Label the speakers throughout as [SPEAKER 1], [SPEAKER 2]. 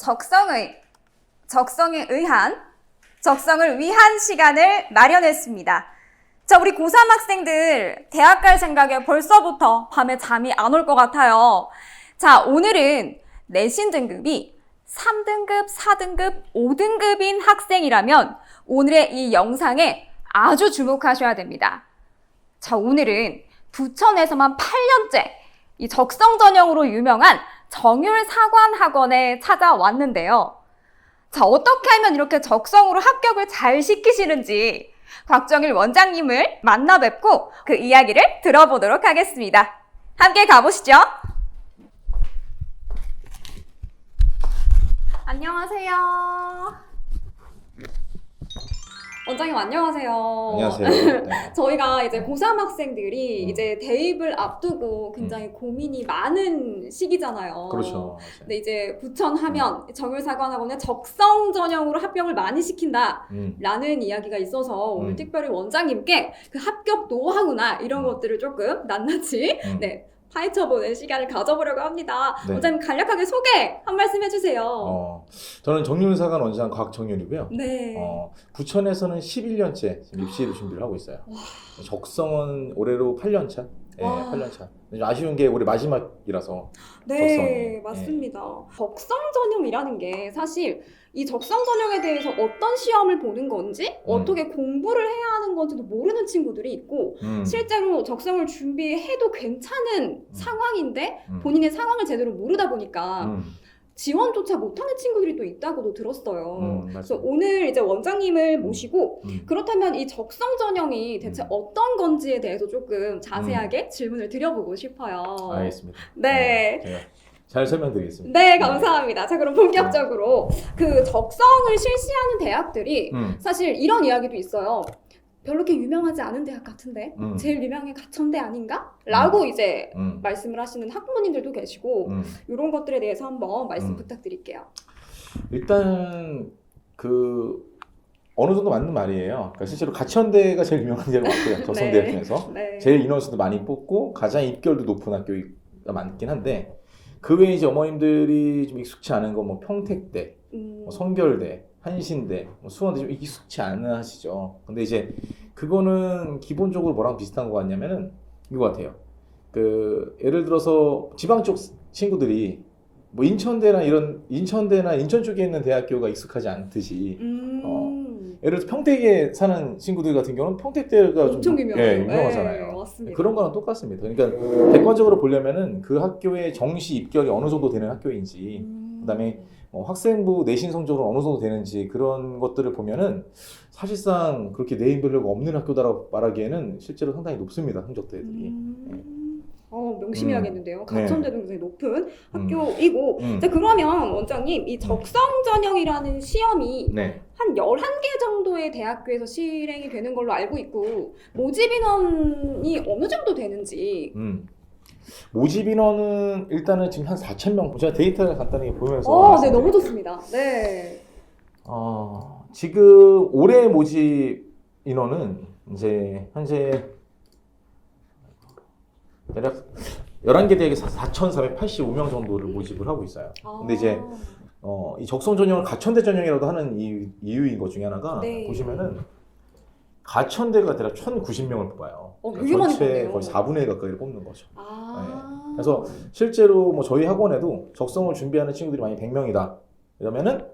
[SPEAKER 1] 적성의 적성에 의한 적성을 위한 시간을 마련했습니다. 자, 우리 고3 학생들 대학 갈 생각에 벌써부터 밤에 잠이 안 올 것 같아요. 자, 오늘은 내신 등급이 3등급, 4등급, 5등급인 학생이라면 오늘의 이 영상에 아주 주목하셔야 됩니다. 자, 오늘은 부천에서만 8년째 이 적성 전형으로 유명한 정율 사관 학원에 찾아왔는데요. 자, 어떻게 하면 이렇게 적성으로 합격을 잘 시키시는지 곽정일 원장님을 만나 뵙고 그 이야기를 들어보도록 하겠습니다. 함께 가보시죠. 안녕하세요. 원장님 안녕하세요.
[SPEAKER 2] 안녕하세요. 네.
[SPEAKER 1] 저희가 이제 고3 학생들이
[SPEAKER 2] 음.
[SPEAKER 1] 이제 대입을 앞두고 굉장히 고민이 많은 시기잖아요.
[SPEAKER 2] 그렇죠.
[SPEAKER 1] 근데 이제 부천 하면 정율사관학원에 적성 전형으로 합격을 많이 시킨다.
[SPEAKER 2] 음.
[SPEAKER 1] 라는 이야기가 있어서 오늘
[SPEAKER 2] 음.
[SPEAKER 1] 특별히 원장님께 그 합격 노하우나 이런
[SPEAKER 2] 음.
[SPEAKER 1] 것들을 조금 낱낱이
[SPEAKER 2] 음.
[SPEAKER 1] 네, 파헤쳐보는 시간을 가져보려고 합니다.
[SPEAKER 2] 네.
[SPEAKER 1] 원장님 간략하게 소개 한 말씀 해주세요.
[SPEAKER 2] 어, 저는 정윤사관 원장 곽정윤이고요.
[SPEAKER 1] 네.
[SPEAKER 2] 어, 부천에서는 11년째 지금 입시 준비를 하고 있어요.
[SPEAKER 1] 와.
[SPEAKER 2] 적성은 올해로 8년 차. 예,
[SPEAKER 1] 와.
[SPEAKER 2] 8년 차. 좀 아쉬운 게 올해 마지막이라서.
[SPEAKER 1] 네,
[SPEAKER 2] 적성이.
[SPEAKER 1] 맞습니다. 적성 전형이라는 게 사실 이 적성 전형에 대해서 어떤 시험을 보는 건지
[SPEAKER 2] 음.
[SPEAKER 1] 어떻게 공부를 해야 하는 건지도 모르는 친구들이 있고
[SPEAKER 2] 음.
[SPEAKER 1] 실제로 적성을 준비해도 괜찮은 상황인데
[SPEAKER 2] 음.
[SPEAKER 1] 본인의 상황을 제대로 모르다 보니까
[SPEAKER 2] 음.
[SPEAKER 1] 지원조차 못하는 친구들이 또 있다고도 들었어요.
[SPEAKER 2] 음,
[SPEAKER 1] 그래서. 오늘 이제 원장님을 모시고
[SPEAKER 2] 음.
[SPEAKER 1] 그렇다면 이 적성 전형이 대체
[SPEAKER 2] 음.
[SPEAKER 1] 어떤 건지에 대해서 조금 자세하게 질문을 드려보고 싶어요.
[SPEAKER 2] 알겠습니다.
[SPEAKER 1] 네.
[SPEAKER 2] 어, 제가 잘 설명드리겠습니다.
[SPEAKER 1] 네, 감사합니다. 자, 그럼 본격적으로 그 적성을 실시하는 대학들이
[SPEAKER 2] 음.
[SPEAKER 1] 사실 이런 이야기도 있어요. 별로 이렇게 유명하지 않은 대학 같은데
[SPEAKER 2] 음.
[SPEAKER 1] 제일 유명해 가천대 아닌가? 라고 이제
[SPEAKER 2] 음.
[SPEAKER 1] 말씀을 하시는 학부모님들도 계시고
[SPEAKER 2] 음.
[SPEAKER 1] 이런 것들에 대해서 한번 말씀
[SPEAKER 2] 음.
[SPEAKER 1] 부탁드릴게요.
[SPEAKER 2] 일단 그 어느 정도 맞는 말이에요. 그러니까 실제로 가천대가 제일 유명한 데가 맞고요. 적성대학
[SPEAKER 1] 네.
[SPEAKER 2] 중에서.
[SPEAKER 1] 네.
[SPEAKER 2] 제일 인원수도 많이 뽑고 가장 입결도 높은 학교가 많긴 한데 그 외에 이제 어머님들이 좀 익숙치 않은 거 뭐 평택대,
[SPEAKER 1] 음,
[SPEAKER 2] 뭐 성결대, 한신대, 뭐 수원대 좀 익숙치 않은 하시죠. 근데 이제 그거는 기본적으로 뭐랑 비슷한 것 같냐면은 이거 같아요. 그 예를 들어서 지방 쪽 친구들이 뭐 인천대나 이런 인천대나 인천 쪽에 있는 대학교가 익숙하지 않듯이
[SPEAKER 1] 음,
[SPEAKER 2] 예를 들어 평택에 사는 친구들 같은 경우는 평택대가
[SPEAKER 1] 엄청
[SPEAKER 2] 좀
[SPEAKER 1] 유명해요.
[SPEAKER 2] 예, 유명하잖아요.
[SPEAKER 1] 네, 맞습니다.
[SPEAKER 2] 그런 거랑 똑같습니다. 그러니까 객관적으로 보려면은 그 학교의 정시 입결이 어느 정도 되는 학교인지,
[SPEAKER 1] 음,
[SPEAKER 2] 그다음에 어, 학생부 내신 성적으로 어느 정도 되는지 그런 것들을 보면은 사실상 그렇게 내인별로가 없는 학교다라고 말하기에는 실제로 상당히 높습니다 성적들이.
[SPEAKER 1] 음, 어, 명심히
[SPEAKER 2] 음.
[SPEAKER 1] 해야겠는데요.
[SPEAKER 2] 네.
[SPEAKER 1] 가천대도 굉장히 높은 학교이고
[SPEAKER 2] 음.
[SPEAKER 1] 자, 그러면 원장님 이 적성 전형이라는 시험이
[SPEAKER 2] 네.
[SPEAKER 1] 한 11개 정도의 대학교에서 실행이 되는 걸로 알고 있고 모집 인원이 어느 정도 되는지
[SPEAKER 2] 음. 모집 인원은 일단은 지금 한 4천 명. 제가 데이터를 간단하게 보면서.
[SPEAKER 1] 어, 네. 너무 좋습니다. 네.
[SPEAKER 2] 어, 지금 올해 모집 인원은 이제 현재 대략 11개 대학에서 4,485명 정도를 모집을 하고 있어요. 근데 이제
[SPEAKER 1] 아,
[SPEAKER 2] 어, 이 적성 전형을 가천대 전형이라도 하는 이유, 이유인 것 중에 하나가
[SPEAKER 1] 네.
[SPEAKER 2] 보시면은 가천대가 대략 1,090명을 뽑아요.
[SPEAKER 1] 어, 되게 많이
[SPEAKER 2] 전체
[SPEAKER 1] 뽑네요.
[SPEAKER 2] 거의 4분의 1 가까이를 뽑는 거죠.
[SPEAKER 1] 아.
[SPEAKER 2] 네. 그래서 실제로 뭐 저희 학원에도 적성을 준비하는 친구들이 만약 100명이다. 이러면은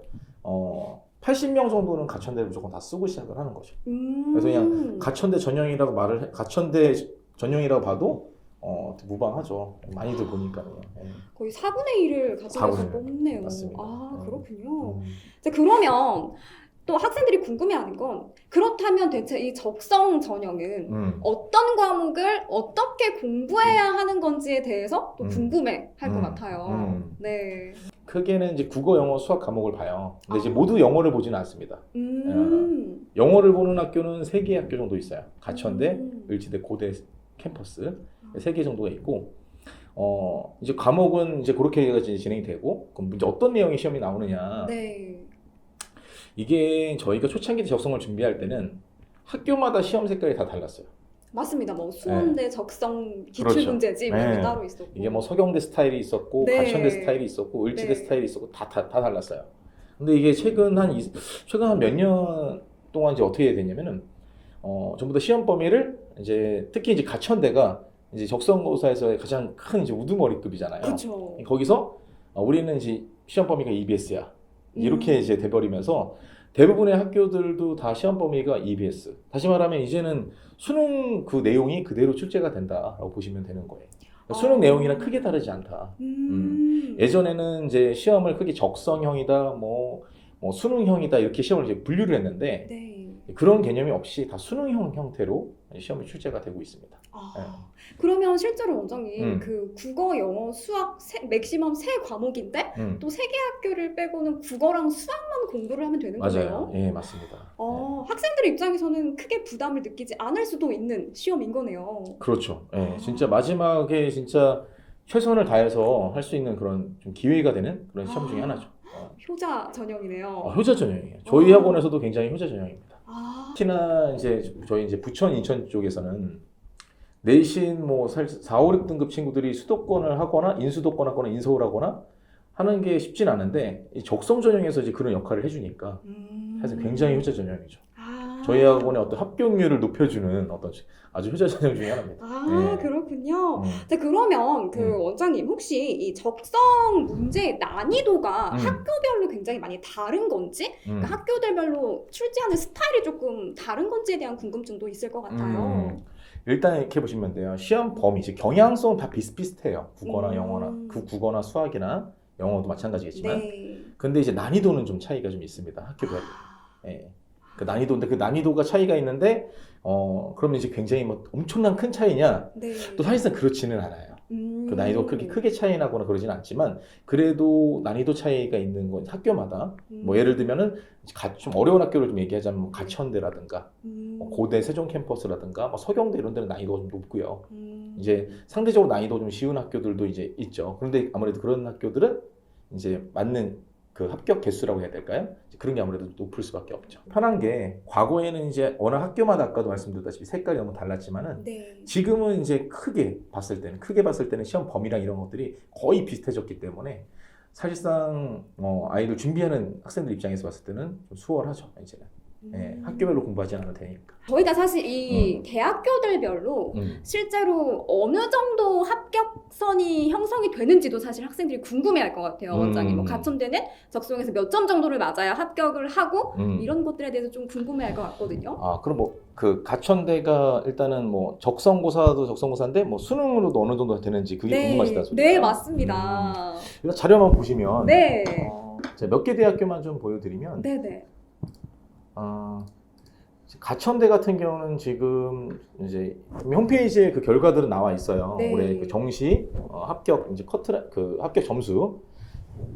[SPEAKER 2] 어 80명 정도는 가천대를 무조건 다 쓰고 시작을 하는 거죠.
[SPEAKER 1] 음.
[SPEAKER 2] 그래서 그냥 가천대 전형이라고 말을 해, 가천대 전형이라고 봐도 어 무방하죠. 많이들 보니까요. 예.
[SPEAKER 1] 거의 4분의 1을 가져가서
[SPEAKER 2] 4분의 1.
[SPEAKER 1] 뽑네요.
[SPEAKER 2] 맞습니다.
[SPEAKER 1] 아,
[SPEAKER 2] 네.
[SPEAKER 1] 그렇군요.
[SPEAKER 2] 음.
[SPEAKER 1] 자, 그러면 또 학생들이 궁금해하는 건 그렇다면 대체 이 적성 전형은
[SPEAKER 2] 음.
[SPEAKER 1] 어떤 과목을 어떻게 공부해야 하는 건지에 대해서 또
[SPEAKER 2] 음.
[SPEAKER 1] 궁금해 할 것
[SPEAKER 2] 음.
[SPEAKER 1] 같아요.
[SPEAKER 2] 음.
[SPEAKER 1] 네.
[SPEAKER 2] 크게는 이제 국어, 영어, 수학 과목을 봐요. 근데 이제
[SPEAKER 1] 아.
[SPEAKER 2] 모두 영어를 보지는 않습니다.
[SPEAKER 1] 음.
[SPEAKER 2] 영어를 보는 학교는 세 개 학교 정도 있어요. 가천대,
[SPEAKER 1] 음.
[SPEAKER 2] 을지대, 고대 캠퍼스 세 개 정도가 있고 어 이제 과목은 이제 그렇게 해가지고 진행이 되고 그럼 이제 어떤 내용의 시험이 나오느냐
[SPEAKER 1] 네.
[SPEAKER 2] 이게 저희가 초창기 때 적성을 준비할 때는 학교마다 시험 색깔이 다 달랐어요.
[SPEAKER 1] 맞습니다. 뭐 수원대 적성 기출
[SPEAKER 2] 그렇죠.
[SPEAKER 1] 이런 게
[SPEAKER 2] 네.
[SPEAKER 1] 따로 있었고.
[SPEAKER 2] 이게 뭐 서경대 스타일이 있었고
[SPEAKER 1] 네.
[SPEAKER 2] 가천대 스타일이 있었고 을지대
[SPEAKER 1] 네.
[SPEAKER 2] 스타일이 있었고 다, 다, 다 달랐어요. 근데 이게 최근 한 이- 최근 한 몇 년 동안 이제 어떻게 됐냐면은 어 전부 다 시험 범위를 이제 특히 이제 가천대가 이제 적성고사에서의 가장 큰 이제 우두머리급이잖아요.
[SPEAKER 1] 그렇죠.
[SPEAKER 2] 거기서 어, 우리는 이제 시험 범위가 EBS야 이렇게
[SPEAKER 1] 음.
[SPEAKER 2] 이제 돼버리면서 대부분의 학교들도 다 시험 범위가 EBS. 다시 말하면 이제는 수능 그 내용이 그대로 출제가 된다라고 보시면 되는 거예요. 그러니까 수능
[SPEAKER 1] 아.
[SPEAKER 2] 내용이랑 크게 다르지 않다.
[SPEAKER 1] 음.
[SPEAKER 2] 예전에는 이제 시험을 크게 적성형이다, 뭐, 뭐 수능형이다 이렇게 시험을 이제 분류를 했는데
[SPEAKER 1] 네.
[SPEAKER 2] 그런 개념이 없이 다 수능형 형태로 시험이 출제가 되고 있습니다.
[SPEAKER 1] 아, 그러면 실제로 원장님
[SPEAKER 2] 네. 음.
[SPEAKER 1] 그 국어, 영어, 수학 세, 맥시멈 세 과목인데
[SPEAKER 2] 음,
[SPEAKER 1] 또세 개 학교를 빼고는 국어랑 수학만 공부를 하면 되는
[SPEAKER 2] 맞아요.
[SPEAKER 1] 거네요.
[SPEAKER 2] 예, 맞습니다.
[SPEAKER 1] 어, 학생들 입장에서는 크게 부담을 느끼지 않을 수도 있는 시험인 거네요.
[SPEAKER 2] 예, 그렇죠. 예,
[SPEAKER 1] 아.
[SPEAKER 2] 진짜 마지막에 진짜 최선을 다해서 할 수 있는 그런 좀 기회가 되는 그런 시험 중에
[SPEAKER 1] 아.
[SPEAKER 2] 하나죠. 어,
[SPEAKER 1] 효자 전형이네요.
[SPEAKER 2] 어, 효자 전형이에요. 저희
[SPEAKER 1] 어.
[SPEAKER 2] 학원에서도 굉장히 효자 전형입니다.
[SPEAKER 1] 아,
[SPEAKER 2] 특히나 이제 저희 이제 부천 인천 쪽에서는 내신 뭐 4, 5, 6등급 친구들이 수도권을 하거나 인수도권 하거나 인서울 하거나 하는 게 쉽진 않은데 이 적성 전형에서 이제 그런 역할을 해주니까
[SPEAKER 1] 음.
[SPEAKER 2] 사실 굉장히 효자 전형이죠.
[SPEAKER 1] 아.
[SPEAKER 2] 저희 학원의 어떤 합격률을 높여주는 어떤 아주 효자 전형 중에 하나입니다.
[SPEAKER 1] 아,
[SPEAKER 2] 네.
[SPEAKER 1] 그렇군요.
[SPEAKER 2] 음.
[SPEAKER 1] 자, 그러면 그
[SPEAKER 2] 음.
[SPEAKER 1] 원장님 혹시 이 적성 문제의 난이도가
[SPEAKER 2] 음.
[SPEAKER 1] 학교별로 굉장히 많이 다른 건지
[SPEAKER 2] 음.
[SPEAKER 1] 그러니까 학교들별로 출제하는 스타일이 조금 다른 건지에 대한 궁금증도 있을 것 같아요.
[SPEAKER 2] 음, 일단 이렇게 보시면 돼요. 시험 범위, 즉 경향성은 다 비슷비슷해요. 국어나
[SPEAKER 1] 음.
[SPEAKER 2] 영어나 그 국어나 수학이나 영어도 마찬가지겠지만,
[SPEAKER 1] 네.
[SPEAKER 2] 근데 이제 난이도는 좀 차이가 좀 있습니다. 학교별로.
[SPEAKER 1] 아,
[SPEAKER 2] 예. 그 난이도인데 그 난이도가 차이가 있는데, 어 그러면 이제 굉장히 뭐 엄청난 큰 차이냐?
[SPEAKER 1] 네.
[SPEAKER 2] 또 사실상 그렇지는 않아요.
[SPEAKER 1] 음.
[SPEAKER 2] 그 난이도가 그렇게 크게 차이 나거나 그러진 않지만, 그래도 난이도 차이가 있는 건 학교마다.
[SPEAKER 1] 음.
[SPEAKER 2] 뭐 예를 들면은 가- 좀 어려운 학교를 좀 얘기하자면 뭐 가천대라든가
[SPEAKER 1] 음.
[SPEAKER 2] 뭐 고대 세종 캠퍼스라든가 뭐 서경대 이런 데는 난이도가 좀 높고요.
[SPEAKER 1] 음.
[SPEAKER 2] 이제 상대적으로 난이도 좀 쉬운 학교들도 이제 있죠. 그런데 아무래도 그런 학교들은 이제 맞는 그 합격 개수라고 해야 될까요? 그런 게 아무래도 높을 수밖에 없죠. 편한 게 과거에는 이제 워낙 학교마다 아까도 말씀드렸다시피 색깔이 너무 달랐지만은
[SPEAKER 1] 네.
[SPEAKER 2] 지금은 이제 크게 봤을 때는 크게 봤을 때는 시험 범위랑 이런 것들이 거의 비슷해졌기 때문에 사실상 어, 아이들 준비하는 학생들 입장에서 봤을 때는 좀 수월하죠 이제는 예,
[SPEAKER 1] 음.
[SPEAKER 2] 학교별로 공부하지 않아도 되니까.
[SPEAKER 1] 저희가 사실 이
[SPEAKER 2] 음.
[SPEAKER 1] 대학교들별로
[SPEAKER 2] 음.
[SPEAKER 1] 실제로 어느 정도 합격선이 형성이 되는지도 사실 학생들이 궁금해할 것 같아요,
[SPEAKER 2] 음.
[SPEAKER 1] 원장님. 뭐 가천대는 적성에서 몇 점 정도를 맞아야 합격을 하고
[SPEAKER 2] 음.
[SPEAKER 1] 이런 것들에 대해서 좀 궁금해할 것 같거든요.
[SPEAKER 2] 아, 그럼 뭐 그 가천대가 일단은 뭐 적성고사도 적성고사인데 뭐 수능으로도 어느 정도 되는지 그게 궁금하시다 소리죠?
[SPEAKER 1] 네, 맞습니다.
[SPEAKER 2] 일단 자료만 보시면
[SPEAKER 1] 네,
[SPEAKER 2] 어, 제가 몇개 대학교만 좀 보여드리면
[SPEAKER 1] 네, 네.
[SPEAKER 2] 어, 가천대 같은 경우는 지금 이제 홈페이지에 그 결과들은 나와 있어요.
[SPEAKER 1] 네.
[SPEAKER 2] 올해 그 정시 어, 합격 이제 커트라 그 합격 점수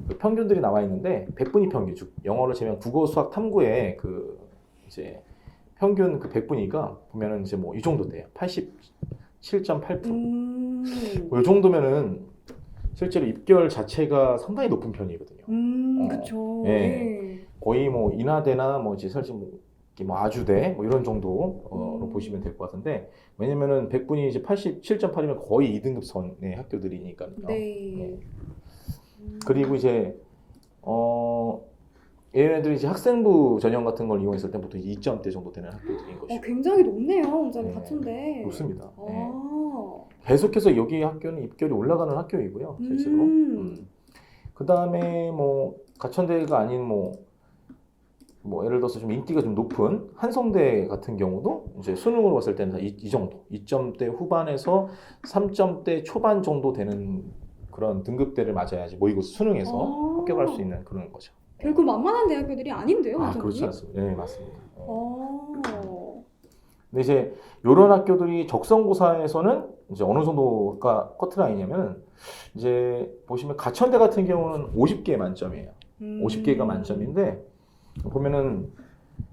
[SPEAKER 2] 그 평균들이 나와 있는데 100분위 평균 즉 영어로 치면 국어 수학 탐구의 그 이제 평균 그 100분위가 보면은 이제 뭐 이 정도 돼요. 87.8%.
[SPEAKER 1] 음,
[SPEAKER 2] 뭐이 정도면은 실제로 입결 자체가 상당히 높은 편이거든요.
[SPEAKER 1] 음,
[SPEAKER 2] 어,
[SPEAKER 1] 그쵸.
[SPEAKER 2] 예.
[SPEAKER 1] 네.
[SPEAKER 2] 거의 뭐 인하대나 뭐 이제 사실 뭐, 뭐 아주대 뭐 이런 정도로
[SPEAKER 1] 음.
[SPEAKER 2] 보시면 될 것 같은데 왜냐면은 100분이 이제 87.8이면 거의 2등급 선의 학교들이니까요.
[SPEAKER 1] 네. 음.
[SPEAKER 2] 그리고 이제 어 얘네들이 이제 학생부 전형 같은 걸 이용했을 때 보통 2점대 정도 되는 학교들인
[SPEAKER 1] 어,
[SPEAKER 2] 것이고
[SPEAKER 1] 굉장히 높네요, 원장님
[SPEAKER 2] 네.
[SPEAKER 1] 같은데.
[SPEAKER 2] 높습니다. 네.
[SPEAKER 1] 아.
[SPEAKER 2] 계속해서 여기 학교는 입결이 올라가는 학교이고요, 실제로.
[SPEAKER 1] 음.
[SPEAKER 2] 그 다음에 뭐 가천대가 아닌 뭐, 뭐 예를 들어서 좀 인기가 좀 높은 한성대 같은 경우도 이제 수능으로 봤을 때는 이, 이 정도, 2점대 후반에서 3점대 초반 정도 되는 그런 등급대를 맞아야지 모의고사 수능에서
[SPEAKER 1] 아.
[SPEAKER 2] 합격할 수 있는 그런 거죠.
[SPEAKER 1] 결국 만만한 대학교들이 아닌데요,
[SPEAKER 2] 아? 그렇지 않습니다. 네, 맞습니다. 네.
[SPEAKER 1] 어.
[SPEAKER 2] 근데 이제 이런 학교들이 적성고사에서는 이제 어느 정도가 커트라인이냐면 이제 보시면 가천대 같은 경우는 50개 만점이에요.
[SPEAKER 1] 음.
[SPEAKER 2] 50개가 만점인데 보면은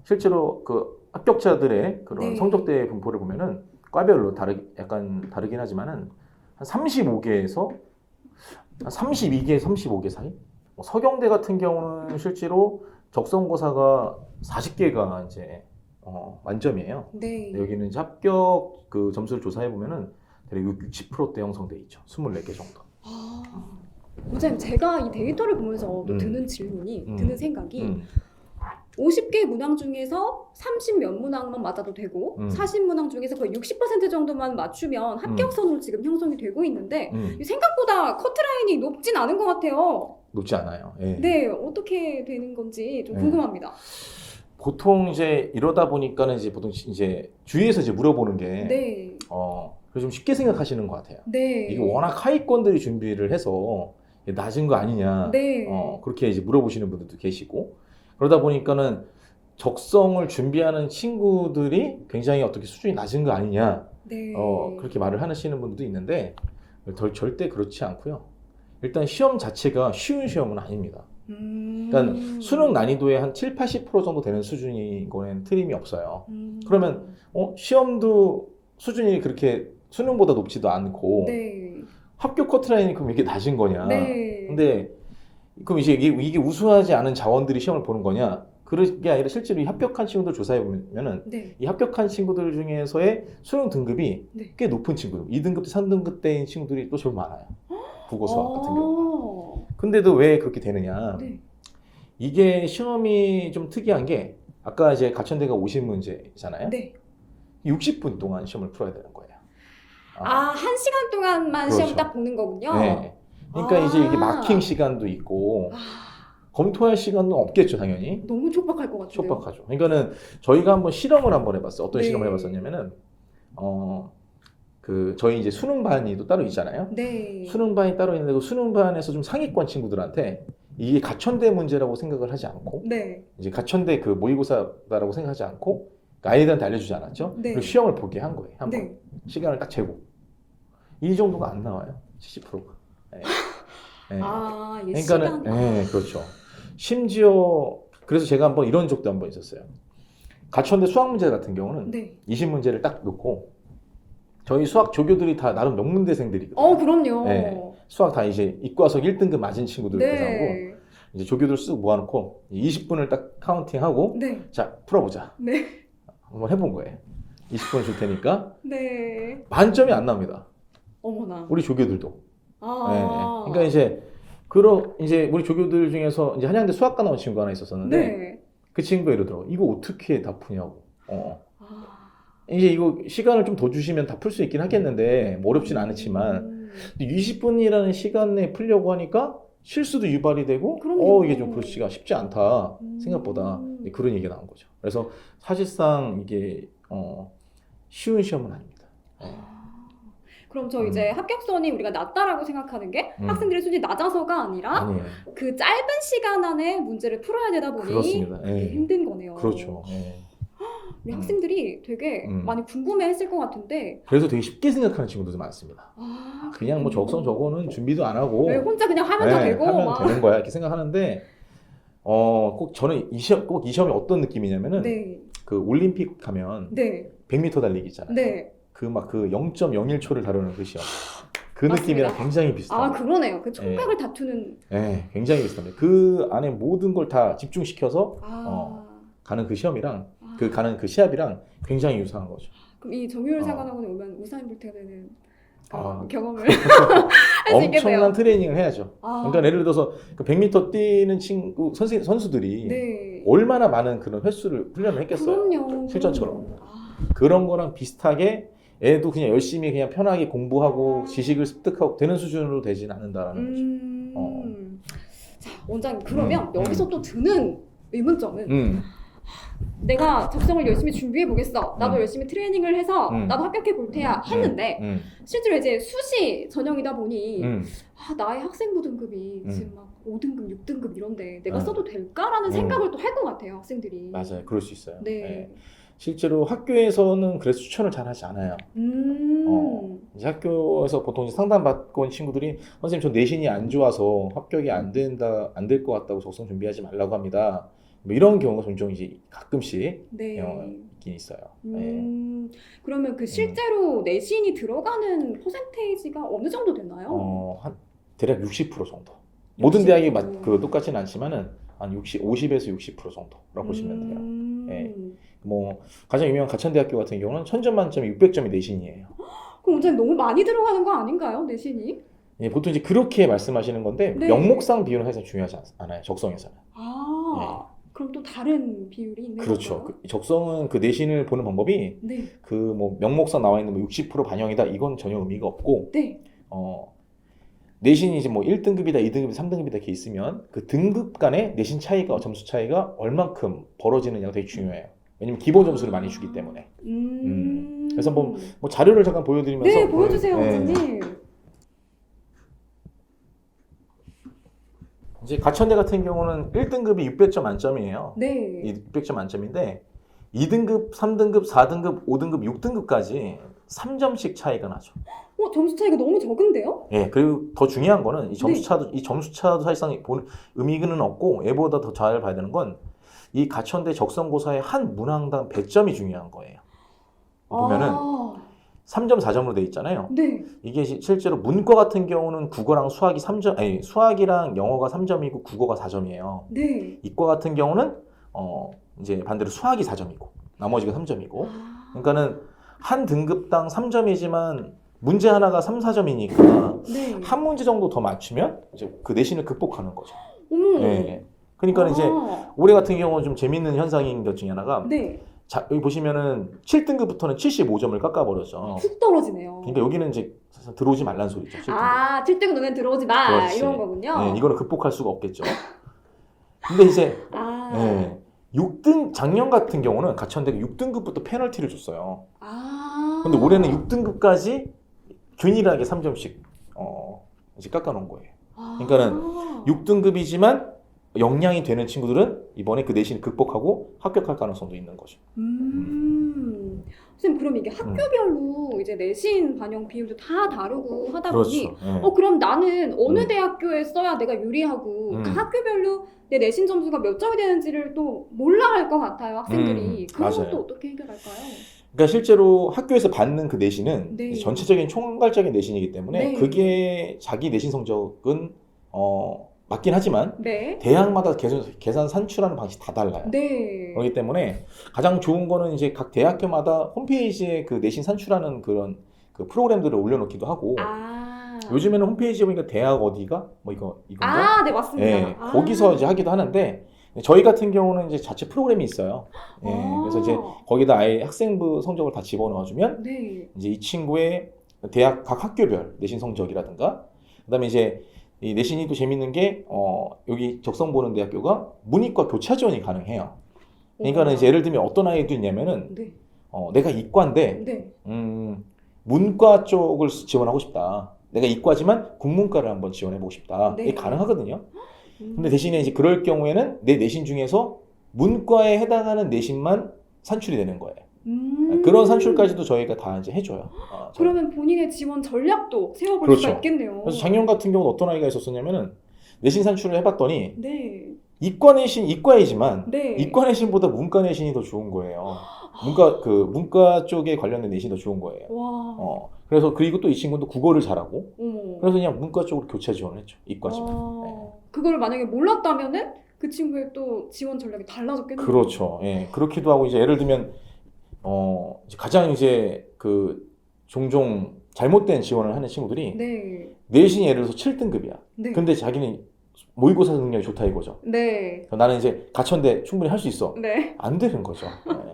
[SPEAKER 2] 실제로 그 합격자들의 그런
[SPEAKER 1] 네.
[SPEAKER 2] 성적대 분포를 보면은 과별로 다르 약간 다르긴 하지만은 한 35개에서 한 32개, 35개 사이. 뭐 서경대 같은 경우는 실제로 적성고사가 40개가 이제 어, 만점이에요.
[SPEAKER 1] 네.
[SPEAKER 2] 여기는 이제 합격 그 점수를 조사해 보면은 대략 60%대 형성돼 있죠. 24개 정도.
[SPEAKER 1] 아, 원장님 제가 이 데이터를 보면서 또
[SPEAKER 2] 음.
[SPEAKER 1] 드는 질문이
[SPEAKER 2] 음.
[SPEAKER 1] 드는 생각이
[SPEAKER 2] 음.
[SPEAKER 1] 50개 문항 중에서 30몇 문항만 맞아도 되고
[SPEAKER 2] 음.
[SPEAKER 1] 40 문항 중에서 거의 60% 정도만 맞추면 합격선으로 지금 형성이 되고 있는데
[SPEAKER 2] 음.
[SPEAKER 1] 이 생각보다 커트라인이 높진 않은 것 같아요.
[SPEAKER 2] 높지 않아요. 예.
[SPEAKER 1] 네, 어떻게 되는 건지 좀
[SPEAKER 2] 네.
[SPEAKER 1] 궁금합니다.
[SPEAKER 2] 보통 이제 이러다 보니까는 이제 보통 이제 주위에서 이제 물어보는 게
[SPEAKER 1] 네,
[SPEAKER 2] 어, 그래서 좀 쉽게 생각하시는 것 같아요.
[SPEAKER 1] 네,
[SPEAKER 2] 이게 워낙 하위권들이 준비를 해서 낮은 거 아니냐.
[SPEAKER 1] 네,
[SPEAKER 2] 어, 그렇게 이제 물어보시는 분들도 계시고 그러다 보니까는 적성을 준비하는 친구들이 굉장히 어떻게 수준이 낮은 거 아니냐.
[SPEAKER 1] 네,
[SPEAKER 2] 어, 그렇게 말을 하시는 분들도 있는데 덜, 절대 그렇지 않고요. 일단 시험 자체가 쉬운 시험은 아닙니다.
[SPEAKER 1] 음.
[SPEAKER 2] 그러니까 수능 난이도의 한 7, 80% 정도 되는 수준인 거에는 틀림이 없어요.
[SPEAKER 1] 음.
[SPEAKER 2] 그러면 어, 시험도 수준이 그렇게 수능보다 높지도 않고
[SPEAKER 1] 네,
[SPEAKER 2] 합격 커트라인이 그럼 이게 낮은 거냐?
[SPEAKER 1] 네,
[SPEAKER 2] 근데 그럼 이제 이게, 이게 우수하지 않은 자원들이 시험을 보는 거냐? 그런 게 아니라 실제로 이 합격한 친구들 조사해 보면은
[SPEAKER 1] 네,
[SPEAKER 2] 이 합격한 친구들 중에서의 수능 등급이
[SPEAKER 1] 네.
[SPEAKER 2] 꽤 높은 친구들, 2등급, 3등급 대인 친구들이 또 제법 많아요. 국어, 수학 같은 경우.
[SPEAKER 1] 어,
[SPEAKER 2] 근데도 왜 그렇게 되느냐?
[SPEAKER 1] 네,
[SPEAKER 2] 이게 시험이 좀 특이한 게 아까 이제 가천대가 50문제잖아요.
[SPEAKER 1] 네.
[SPEAKER 2] 60분 동안 시험을 풀어야 되는 거예요.
[SPEAKER 1] 아, 한 시간 동안만
[SPEAKER 2] 그렇죠.
[SPEAKER 1] 시험 딱 보는 거군요.
[SPEAKER 2] 네. 그러니까
[SPEAKER 1] 아.
[SPEAKER 2] 이제 이게 마킹 시간도 있고
[SPEAKER 1] 아,
[SPEAKER 2] 검토할 시간도 없겠죠, 당연히.
[SPEAKER 1] 너무 촉박할 것 같아요.
[SPEAKER 2] 촉박하죠. 그러니까는 저희가 한번 실험을 한번 해봤어요. 어떤
[SPEAKER 1] 네.
[SPEAKER 2] 실험을 해봤었냐면은 어 그 저희 이제 수능반이 또 따로 있잖아요.
[SPEAKER 1] 네.
[SPEAKER 2] 수능반이 따로 있는데 그 수능반에서 좀 상위권 친구들한테 이게 가천대 문제라고 생각을 하지 않고
[SPEAKER 1] 네.
[SPEAKER 2] 이제 가천대 그 모의고사다라고 생각하지 않고 그 아이들한테 알려주지 않았죠.
[SPEAKER 1] 네.
[SPEAKER 2] 그리고 시험을 보게 한 거예요. 한번
[SPEAKER 1] 네.
[SPEAKER 2] 시간을 딱 재고 이 정도가 안 나와요. 70%가. 네. 네.
[SPEAKER 1] 아, 예,
[SPEAKER 2] 그러니까는. 네, 그렇죠. 심지어 그래서 제가 한번 이런 적도 한번 있었어요. 가천대 수학 문제 같은 경우는
[SPEAKER 1] 네.
[SPEAKER 2] 20문제를 딱 놓고 저희 수학 조교들이 다 나름 명문대생들이거든요.
[SPEAKER 1] 어, 그럼요.
[SPEAKER 2] 네. 수학 다 이제 이과석 1등급 맞은 친구들 대상으로
[SPEAKER 1] 네.
[SPEAKER 2] 이제 조교들 쓱 모아놓고 20분을 딱 카운팅하고
[SPEAKER 1] 네.
[SPEAKER 2] 자 풀어보자.
[SPEAKER 1] 네.
[SPEAKER 2] 한번 해본 거예요. 20분 줄 테니까
[SPEAKER 1] 네.
[SPEAKER 2] 만점이 안 나옵니다.
[SPEAKER 1] 어머나.
[SPEAKER 2] 우리 조교들도.
[SPEAKER 1] 아.
[SPEAKER 2] 네. 그러니까 이제 그런 이제 우리 조교들 중에서 이제 한양대 수학과 나온 친구가 하나 있었었는데
[SPEAKER 1] 네.
[SPEAKER 2] 그 친구가 이러더라고. 이거 어떻게 다 푸냐고. 어.
[SPEAKER 1] 아.
[SPEAKER 2] 이제 이거 시간을 좀 더 주시면 다 풀 수 있긴 하겠는데 뭐 어렵진 않지만
[SPEAKER 1] 음.
[SPEAKER 2] 20분이라는 시간 내에 풀려고 하니까 실수도 유발이 되고
[SPEAKER 1] 그럼요.
[SPEAKER 2] 어 이게 좀 그렇지가 쉽지 않다
[SPEAKER 1] 음.
[SPEAKER 2] 생각보다 이제 그런 얘기가 나온 거죠. 그래서 사실상 이게 어 쉬운 시험은 아닙니다. 네.
[SPEAKER 1] 아. 그럼 저 이제 합격선이 우리가 낮다라고 생각하는 게
[SPEAKER 2] 음.
[SPEAKER 1] 학생들의 수준이 낮아서가 아니라
[SPEAKER 2] 아니에요.
[SPEAKER 1] 그 짧은 시간 안에 문제를 풀어야 되다 보니
[SPEAKER 2] 그렇습니다.
[SPEAKER 1] 되게
[SPEAKER 2] 예.
[SPEAKER 1] 힘든 거네요.
[SPEAKER 2] 그렇죠. 예.
[SPEAKER 1] 우리
[SPEAKER 2] 음.
[SPEAKER 1] 학생들이 되게
[SPEAKER 2] 음.
[SPEAKER 1] 많이 궁금해했을 것 같은데
[SPEAKER 2] 그래서 되게 쉽게 생각하는 친구들도 많습니다.
[SPEAKER 1] 아,
[SPEAKER 2] 그냥 뭐. 적성 저거는 준비도 안 하고
[SPEAKER 1] 네, 혼자 그냥 하면 다
[SPEAKER 2] 네,
[SPEAKER 1] 되고
[SPEAKER 2] 하면
[SPEAKER 1] 막.
[SPEAKER 2] 되는 거야 이렇게 생각하는데 어 꼭 저는 이 시험 꼭 이 시험이 어떤 느낌이냐면은
[SPEAKER 1] 네,
[SPEAKER 2] 그 올림픽 가면
[SPEAKER 1] 네,
[SPEAKER 2] 100m 달리기 있잖아요.
[SPEAKER 1] 네.
[SPEAKER 2] 그 막 그 0.01초를 다루는 그 시험. 그
[SPEAKER 1] 맞습니다.
[SPEAKER 2] 느낌이랑 굉장히 비슷해요.
[SPEAKER 1] 아 그러네요. 그 총각을 다투는
[SPEAKER 2] 네, 굉장히 비슷합니다. 그 안에 모든 걸 다 집중시켜서
[SPEAKER 1] 아,
[SPEAKER 2] 어. 가는 그 시험이랑
[SPEAKER 1] 아.
[SPEAKER 2] 그 가는 그 시합이랑 굉장히 유사한 거죠.
[SPEAKER 1] 그럼 이 정유율
[SPEAKER 2] 어.
[SPEAKER 1] 사관학원에 오면 우사인 볼트가 되는
[SPEAKER 2] 아.
[SPEAKER 1] 경험을 할 수 있겠네요.
[SPEAKER 2] 엄청난 트레이닝을 해야죠.
[SPEAKER 1] 아,
[SPEAKER 2] 그러니까 예를 들어서 그 100m 뛰는 친구 선수 선수들이
[SPEAKER 1] 네.
[SPEAKER 2] 얼마나 많은 그런 횟수를 훈련을 했겠어요.
[SPEAKER 1] 그럼요.
[SPEAKER 2] 실전처럼.
[SPEAKER 1] 아,
[SPEAKER 2] 그런 거랑 비슷하게 애도 그냥 열심히 그냥 편하게 공부하고 지식을 습득하고 되는 수준으로 되진 않는다라는 거죠.
[SPEAKER 1] 음.
[SPEAKER 2] 어.
[SPEAKER 1] 자 원장님 그러면
[SPEAKER 2] 음,
[SPEAKER 1] 여기서 또 드는 의문점은
[SPEAKER 2] 음,
[SPEAKER 1] 내가 적성을 열심히 준비해 보겠어. 나도
[SPEAKER 2] 음.
[SPEAKER 1] 열심히 트레이닝을 해서
[SPEAKER 2] 음.
[SPEAKER 1] 나도 합격해 볼 테야 했는데
[SPEAKER 2] 음,
[SPEAKER 1] 실제로 이제 수시 전형이다 보니
[SPEAKER 2] 음.
[SPEAKER 1] 아, 나의 학생부 등급이
[SPEAKER 2] 음.
[SPEAKER 1] 지금 막 5등급, 6등급 이런데 내가
[SPEAKER 2] 음.
[SPEAKER 1] 써도 될까라는
[SPEAKER 2] 음.
[SPEAKER 1] 생각을 또 할 것 같아요, 학생들이.
[SPEAKER 2] 맞아요. 그럴 수 있어요.
[SPEAKER 1] 네.
[SPEAKER 2] 예. 실제로 학교에서는 그래서 추천을 잘 하지 않아요.
[SPEAKER 1] 음.
[SPEAKER 2] 어. 이제 학교에서 보통 이제 상담받고 온 친구들이 선생님 저 내신이 안 좋아서 합격이 안 된다 안 될 것 같다고 적성 준비하지 말라고 합니다. 뭐 이런 경우가 종종 이제 가끔씩
[SPEAKER 1] 네.
[SPEAKER 2] 어, 있긴 있어요. 예.
[SPEAKER 1] 음. 그러면 그 실제로 내신이 들어가는 퍼센테이지가 어느 정도 되나요?
[SPEAKER 2] 어, 한 대략 60% 정도. 모든 대학이 맞,
[SPEAKER 1] 60%.
[SPEAKER 2] 그 똑같지는 않지만은 한 60, 50에서 60% 정도라고 보시면 돼요.
[SPEAKER 1] 음.
[SPEAKER 2] 예. 뭐 가장 유명한 가천대학교 같은 경우는 천점 만점에 600점이 내신이에요.
[SPEAKER 1] 그럼 원장님 너무 많이 들어가는 거 아닌가요, 내신이?
[SPEAKER 2] 예, 보통 이제 그렇게 말씀하시는 건데
[SPEAKER 1] 네.
[SPEAKER 2] 명목상 비율은 사실 중요하지 않- 않아요. 적성에서는.
[SPEAKER 1] 아, 그럼 또 다른 비율이 있는
[SPEAKER 2] 네. 그렇죠.
[SPEAKER 1] 건가요?
[SPEAKER 2] 그 적성은 그 내신을 보는 방법이
[SPEAKER 1] 네,
[SPEAKER 2] 그 뭐 명목상 나와 있는 뭐 60% 반영이다 이건 전혀 의미가 없고
[SPEAKER 1] 네.
[SPEAKER 2] 어 내신이 이제 뭐 1등급이다, 2등급이다, 3등급이다 이렇게 있으면 그 등급 간의 내신 차이가 점수 차이가 얼만큼 벌어지느냐가 되게 중요해요. 왜냐면 기본 점수를 많이 주기 때문에.
[SPEAKER 1] 음.
[SPEAKER 2] 그래서 한번 뭐 자료를 잠깐 보여드리면서
[SPEAKER 1] 네, 보여주세요,
[SPEAKER 2] 네.
[SPEAKER 1] 원장님.
[SPEAKER 2] 이제 가천대 같은 경우는 1등급이 600점 만점이에요.
[SPEAKER 1] 네.
[SPEAKER 2] 이 600점 만점인데 2등급, 3등급, 4등급, 5등급, 6등급까지 3점씩 차이가 나죠.
[SPEAKER 1] 어, 점수 차이가 너무 적은데요?
[SPEAKER 2] 예, 그리고 더 중요한 거는 이 점수
[SPEAKER 1] 네.
[SPEAKER 2] 차도 이 점수 차도 사실상 보는 의미는 없고 얘보다 더 잘 봐야 되는 건 이 가천대 적성고사의 한 문항당 100점이 중요한 거예요. 보면은
[SPEAKER 1] 아,
[SPEAKER 2] 3점, 4점으로 돼 있잖아요.
[SPEAKER 1] 네.
[SPEAKER 2] 이게 시- 실제로 문과 같은 경우는 국어랑 수학이 3점, 아니 수학이랑 영어가 3점이고 국어가 4점이에요.
[SPEAKER 1] 네.
[SPEAKER 2] 이과 같은 경우는 어 이제 반대로 수학이 4점이고 나머지가 3점이고
[SPEAKER 1] 아,
[SPEAKER 2] 그러니까는 한 등급당 3점이지만 문제 하나가 3, 4점이니까
[SPEAKER 1] 네.
[SPEAKER 2] 한 문제 정도 더 맞추면 이제 그 내신을 극복하는 거죠.
[SPEAKER 1] 어머.
[SPEAKER 2] 예. 그러니까 이제
[SPEAKER 1] 아,
[SPEAKER 2] 올해 같은 경우는 좀 재밌는 현상인 것 중에 하나가
[SPEAKER 1] 네.
[SPEAKER 2] 자, 여기 보시면은 7등급부터는 75점을 깎아버렸죠.
[SPEAKER 1] 훅 떨어지네요.
[SPEAKER 2] 그러니까 여기는 이제 사실 들어오지 말란 소리죠. 7등급.
[SPEAKER 1] 아, 7등급 눈엔 들어오지 마.
[SPEAKER 2] 그렇지.
[SPEAKER 1] 이런 거군요.
[SPEAKER 2] 네, 이거는 극복할 수가 없겠죠. 근데 이제
[SPEAKER 1] 아.
[SPEAKER 2] 예, 6등 작년 같은 경우는 가천대가 6등급부터 페널티를 줬어요.
[SPEAKER 1] 아.
[SPEAKER 2] 근데 올해는 6등급까지 균일하게 3점씩 어, 이제 깎아놓은 거예요.
[SPEAKER 1] 아.
[SPEAKER 2] 그러니까는 6등급이지만 역량이 되는 친구들은 이번에 그 내신을 극복하고 합격할 가능성도 있는 거죠.
[SPEAKER 1] 음. 선생님 그럼 이게 학교별로 이제 내신 반영 비율도 다 다르고 하다 보니
[SPEAKER 2] 그렇죠. 예.
[SPEAKER 1] 어 그럼 나는 어느
[SPEAKER 2] 음.
[SPEAKER 1] 대학교에 써야 내가 유리하고
[SPEAKER 2] 음.
[SPEAKER 1] 그 학교별로 내 내신 점수가 몇 점이 되는지를 또 몰라 할 것 같아요 학생들이
[SPEAKER 2] 음, 맞아요.
[SPEAKER 1] 또 어떻게 해결할까요?
[SPEAKER 2] 그러니까 실제로 학교에서 받는 그 내신은
[SPEAKER 1] 네.
[SPEAKER 2] 전체적인 총괄적인 내신이기 때문에
[SPEAKER 1] 네.
[SPEAKER 2] 그게 자기 내신 성적은 어, 맞긴 하지만
[SPEAKER 1] 네.
[SPEAKER 2] 대학마다 계산, 계산 산출하는 방식이 다 달라요.
[SPEAKER 1] 네.
[SPEAKER 2] 그렇기 때문에 가장 좋은 거는 이제 각 대학교마다 홈페이지에 그 내신 산출하는 그런 그 프로그램들을 올려놓기도 하고
[SPEAKER 1] 아.
[SPEAKER 2] 요즘에는 홈페이지에 보니까 대학 어디가 뭐 이거 이건가?
[SPEAKER 1] 아, 네 맞습니다.
[SPEAKER 2] 예,
[SPEAKER 1] 아.
[SPEAKER 2] 거기서 이제 하기도 하는데 저희 같은 경우는 이제 자체 프로그램이 있어요. 예,
[SPEAKER 1] 아.
[SPEAKER 2] 그래서 이제 거기다 아예 학생부 성적을 다 집어넣어주면
[SPEAKER 1] 네.
[SPEAKER 2] 이제 이 친구의 대학 각 학교별 내신 성적이라든가 그다음에 이제 이 내신이 또 재밌는 게 어, 여기 적성 보는 대학교가 문이과 교차 지원이 가능해요. 그러니까는 이제 예를 들면 어떤 아이도 있냐면은
[SPEAKER 1] 네.
[SPEAKER 2] 어, 내가 이과인데
[SPEAKER 1] 네.
[SPEAKER 2] 음, 문과 쪽을 지원하고 싶다. 내가 이과지만 국문과를 한번 지원해보고 싶다.
[SPEAKER 1] 네.
[SPEAKER 2] 이게 가능하거든요.
[SPEAKER 1] 음.
[SPEAKER 2] 근데 대신에 이제 그럴 경우에는 내 내신 중에서 문과에 해당하는 내신만 산출이 되는 거예요.
[SPEAKER 1] 음.
[SPEAKER 2] 그런 산출까지도 저희가 다 이제 해줘요. 어, 저희.
[SPEAKER 1] 그러면 본인의 지원 전략도 세워볼
[SPEAKER 2] 그렇죠.
[SPEAKER 1] 수가 있겠네요.
[SPEAKER 2] 그래서 작년 같은 경우는 어떤 아이가 있었었냐면은 내신 산출을 해봤더니
[SPEAKER 1] 네.
[SPEAKER 2] 이과 내신 이과이지만
[SPEAKER 1] 네.
[SPEAKER 2] 이과 내신보다 문과 내신이 더 좋은 거예요. 문과 그 문과 쪽에 관련된 내신이 더 좋은 거예요.
[SPEAKER 1] 와.
[SPEAKER 2] 어 그래서 그리고 또 이 친구도 국어를 잘하고
[SPEAKER 1] 어머.
[SPEAKER 2] 그래서 그냥 문과 쪽으로 교차 지원을 했죠. 이과지만.
[SPEAKER 1] 와.
[SPEAKER 2] 네.
[SPEAKER 1] 그거를 만약에 몰랐다면은 그 친구의 또 지원 전략이 달라졌겠네요.
[SPEAKER 2] 그렇죠. 예 그렇기도 하고 이제 예를 들면 어 이제 가장 이제 그 종종 잘못된 지원을 하는 친구들이
[SPEAKER 1] 네.
[SPEAKER 2] 내신이 예를 들어서 7등급이야.
[SPEAKER 1] 네.
[SPEAKER 2] 근데 자기는 모의고사 능력이 좋다 이거죠.
[SPEAKER 1] 네.
[SPEAKER 2] 나는 이제 가천대 충분히 할 수 있어.
[SPEAKER 1] 네.
[SPEAKER 2] 안 되는 거죠.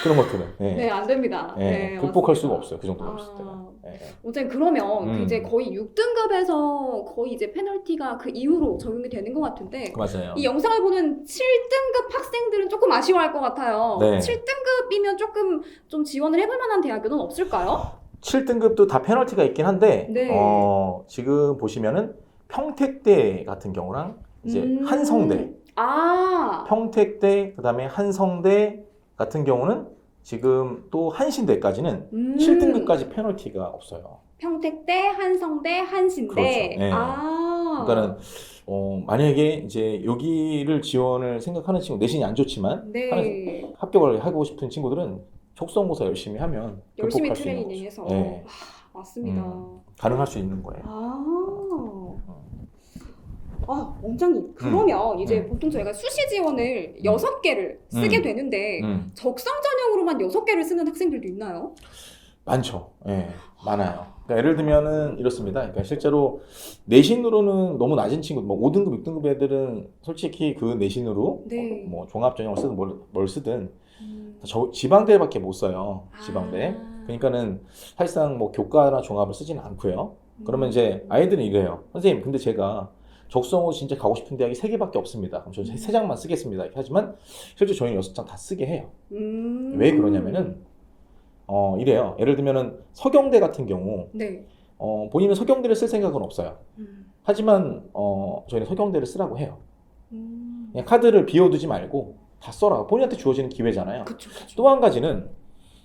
[SPEAKER 2] 예. 그런 것들은. 예.
[SPEAKER 1] 네, 안 됩니다.
[SPEAKER 2] 예,
[SPEAKER 1] 네,
[SPEAKER 2] 극복할
[SPEAKER 1] 맞습니다.
[SPEAKER 2] 수가 없어요. 그 정도
[SPEAKER 1] 아.
[SPEAKER 2] 넘었을 때는. 예.
[SPEAKER 1] 어쨌든 그러면
[SPEAKER 2] 음.
[SPEAKER 1] 그 이제 거의 6등급에서 거의 이제 페널티가 그 이후로 적용이 되는 것 같은데
[SPEAKER 2] 맞아요.
[SPEAKER 1] 이 영상을 보는 7등급 학생들은 조금 아쉬워할 것 같아요.
[SPEAKER 2] 네.
[SPEAKER 1] 7등급이면 조금 좀 지원을 해볼 만한 대학교는 없을까요?
[SPEAKER 2] 7등급도 다 페널티가 있긴 한데
[SPEAKER 1] 네.
[SPEAKER 2] 어, 지금 보시면은 평택대 같은 경우랑 이제
[SPEAKER 1] 음.
[SPEAKER 2] 한성대,
[SPEAKER 1] 아,
[SPEAKER 2] 평택대 그다음에 한성대 같은 경우는 지금 또 한신대까지는
[SPEAKER 1] 음.
[SPEAKER 2] 7등급까지 페널티가 없어요.
[SPEAKER 1] 평택대, 한성대, 한신대.
[SPEAKER 2] 그렇죠. 네.
[SPEAKER 1] 아,
[SPEAKER 2] 그러니까는 어, 만약에 이제 여기를 지원을 생각하는 친구 내신이 안 좋지만
[SPEAKER 1] 네.
[SPEAKER 2] 하는- 합격을 하고 싶은 친구들은 적성고사 열심히 하면
[SPEAKER 1] 열심히
[SPEAKER 2] 극복할 수 있는
[SPEAKER 1] 트레이닝해서.
[SPEAKER 2] 거죠. 네.
[SPEAKER 1] 아, 맞습니다.
[SPEAKER 2] 음. 가능할 수 있는 거예요.
[SPEAKER 1] 아. 아, 원장님. 그러면 이제
[SPEAKER 2] 음.
[SPEAKER 1] 보통 저희가 수시 지원을 여섯 개를 쓰게
[SPEAKER 2] 음.
[SPEAKER 1] 되는데
[SPEAKER 2] 음,
[SPEAKER 1] 적성 전형으로만 여섯 개를 쓰는 학생들도 있나요?
[SPEAKER 2] 많죠. 예, 많아요. 그러니까 예를 들면은 이렇습니다. 그러니까 실제로 내신으로는 너무 낮은 친구, 뭐 5등급, 6등급 애들은 솔직히 그 내신으로
[SPEAKER 1] 네.
[SPEAKER 2] 뭐 종합 전형을 쓰든 뭘, 뭘 쓰든
[SPEAKER 1] 음.
[SPEAKER 2] 저 지방대밖에 못 써요. 지방대.
[SPEAKER 1] 아.
[SPEAKER 2] 그러니까는 사실상 뭐 교과나 종합을 쓰지는 않고요. 그러면
[SPEAKER 1] 음.
[SPEAKER 2] 이제 아이들은 이래요. 선생님, 근데 제가 적성으로 진짜 가고 싶은 대학이 세 개밖에 없습니다. 그럼 저는 세 장만 쓰겠습니다. 이렇게 하지만 실제 저희는 여섯 장 다 쓰게 해요.
[SPEAKER 1] 음.
[SPEAKER 2] 왜 그러냐면은 어 이래요. 예를 들면은 서경대 같은 경우
[SPEAKER 1] 네.
[SPEAKER 2] 어 본인은 서경대를 쓸 생각은 없어요.
[SPEAKER 1] 음.
[SPEAKER 2] 하지만 어 저희는 서경대를 쓰라고 해요.
[SPEAKER 1] 음.
[SPEAKER 2] 그냥 카드를 비워두지 말고 다 써라. 본인한테 주어지는 기회잖아요. 또 한 가지는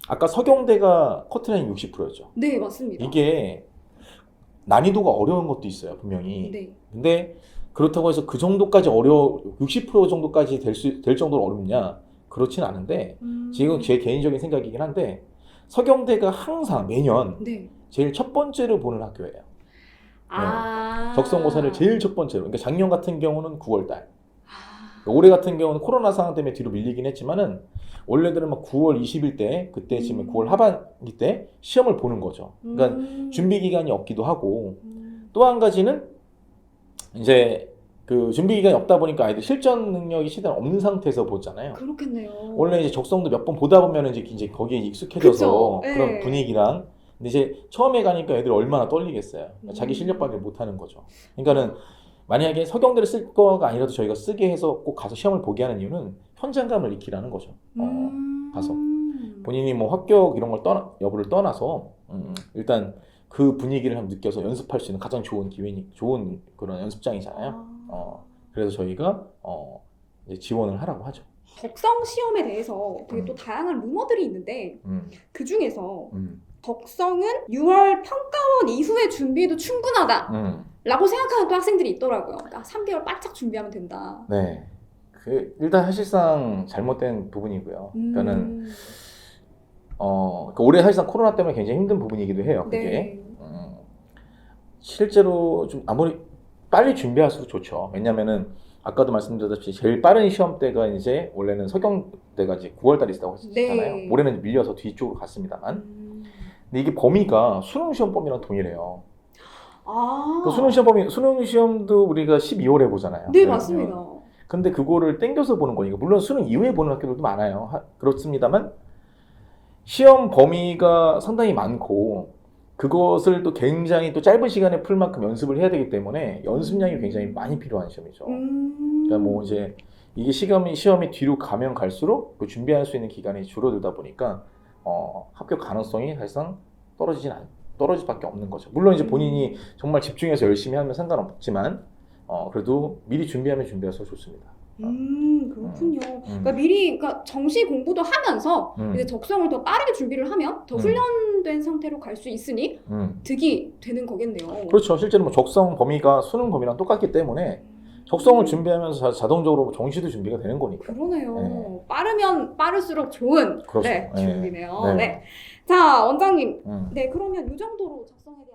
[SPEAKER 2] 아까 서경대가 커트라인 60%였죠.
[SPEAKER 1] 네, 맞습니다.
[SPEAKER 2] 이게 난이도가 어려운 것도 있어요, 분명히.
[SPEAKER 1] 네.
[SPEAKER 2] 근데 그렇다고 해서 그 정도까지 어려 60% 정도까지 될 수 될 정도로 어렵냐? 그렇지는 않은데
[SPEAKER 1] 음.
[SPEAKER 2] 지금 제 개인적인 생각이긴 한데 서경대가 항상 매년
[SPEAKER 1] 네.
[SPEAKER 2] 제일 첫 번째로 보는 학교예요.
[SPEAKER 1] 아.
[SPEAKER 2] 적성고사를 제일 첫 번째로. 그러니까 작년 같은 경우는 9월 달.
[SPEAKER 1] 아.
[SPEAKER 2] 올해 같은 경우는 코로나 상황 때문에 뒤로 밀리긴 했지만은 원래들은 막 9월 20일 때 그때 지금
[SPEAKER 1] 음.
[SPEAKER 2] 9월 하반기 때 시험을 보는 거죠. 그러니까
[SPEAKER 1] 음.
[SPEAKER 2] 준비 기간이 없기도 하고
[SPEAKER 1] 음.
[SPEAKER 2] 또한 가지는 이제 그 준비 기간이 없다 보니까 아이들 실전 능력이 최대한 없는 상태에서 보잖아요.
[SPEAKER 1] 그렇겠네요.
[SPEAKER 2] 원래 이제 적성도 몇 번 보다 보면 이제 이제 거기에 익숙해져서.
[SPEAKER 1] 예.
[SPEAKER 2] 그런 분위기랑 근데 이제 처음에 가니까 애들 얼마나 떨리겠어요.
[SPEAKER 1] 음.
[SPEAKER 2] 자기 실력 발휘를 못 하는 거죠. 그러니까는 만약에 서경대를 쓸 거가 아니라도 저희가 쓰게 해서 꼭 가서 시험을 보게 하는 이유는 현장감을 익히라는 거죠. 어,
[SPEAKER 1] 음.
[SPEAKER 2] 가서. 본인이 뭐 합격 이런 걸 떠나 여부를 떠나서 음, 일단 그 분위기를 한번 느껴서 연습할 수 있는 가장 좋은 기회니 좋은 그런 연습장이잖아요.
[SPEAKER 1] 아.
[SPEAKER 2] 어, 그래서 저희가 어, 이제 지원을 하라고 하죠.
[SPEAKER 1] 적성 시험에 대해서 되게
[SPEAKER 2] 음.
[SPEAKER 1] 또 다양한 루머들이 있는데
[SPEAKER 2] 음,
[SPEAKER 1] 그 중에서
[SPEAKER 2] 음,
[SPEAKER 1] 적성은 6월 평가원 이후에 준비해도 충분하다 라고
[SPEAKER 2] 음.
[SPEAKER 1] 생각하는 또 학생들이 있더라고요. 그러니까 3개월 바짝 준비하면 된다.
[SPEAKER 2] 네. 그 일단 사실상 잘못된 부분이고요. 그러니까는
[SPEAKER 1] 음.
[SPEAKER 2] 어, 그 올해 사실상 코로나 때문에 굉장히 힘든 부분이기도 해요. 그게
[SPEAKER 1] 네.
[SPEAKER 2] 음, 실제로 좀 아무리 빨리 준비할수록 좋죠. 왜냐면은 아까도 말씀드렸다시피 제일 빠른 시험 때가 이제 원래는 서경대가 이제 9월 달에 있다고 했잖아요.
[SPEAKER 1] 네.
[SPEAKER 2] 올해는 밀려서 뒤쪽으로 갔습니다만.
[SPEAKER 1] 음.
[SPEAKER 2] 근데 이게 범위가 수능 시험 범위랑 동일해요.
[SPEAKER 1] 아.
[SPEAKER 2] 그 수능 시험 범위 수능 시험도 우리가 12월에 보잖아요.
[SPEAKER 1] 네. 맞습니다.
[SPEAKER 2] 근데 그거를 땡겨서 보는 거니까 물론 수능 이후에 보는 학교들도 많아요. 하- 그렇습니다만 시험 범위가 상당히 많고 그것을 또 굉장히 또 짧은 시간에 풀 만큼 연습을 해야 되기 때문에 연습량이 굉장히 많이 필요한 시험이죠.
[SPEAKER 1] 음.
[SPEAKER 2] 그러니까 뭐 이제 이게 시험이 시험이 뒤로 가면 갈수록 그 준비할 수 있는 기간이 줄어들다 보니까 어, 합격 가능성이 사실상 떨어지진 않 떨어질 수밖에 없는 거죠. 물론 이제 본인이 정말 집중해서 열심히 하면 상관없지만 어, 그래도 미리 준비하면 준비할수록 좋습니다.
[SPEAKER 1] 음, 그렇군요.
[SPEAKER 2] 음.
[SPEAKER 1] 그러니까 미리 그러니까 정시 공부도 하면서
[SPEAKER 2] 음.
[SPEAKER 1] 이제 적성을 더 빠르게 준비를 하면 더
[SPEAKER 2] 음.
[SPEAKER 1] 훈련된 상태로 갈 수 있으니
[SPEAKER 2] 음.
[SPEAKER 1] 득이 되는 거겠네요.
[SPEAKER 2] 그렇죠. 실제로 뭐 적성 범위가 수능 범위랑 똑같기 때문에 적성을 준비하면서 자- 자동적으로 정시도 준비가 되는 거니까.
[SPEAKER 1] 그러네요.
[SPEAKER 2] 네.
[SPEAKER 1] 빠르면 빠를수록 좋은
[SPEAKER 2] 그렇죠.
[SPEAKER 1] 네,
[SPEAKER 2] 네.
[SPEAKER 1] 준비네요.
[SPEAKER 2] 네.
[SPEAKER 1] 네. 자, 원장님.
[SPEAKER 2] 음.
[SPEAKER 1] 네, 그러면 이 정도로 이야기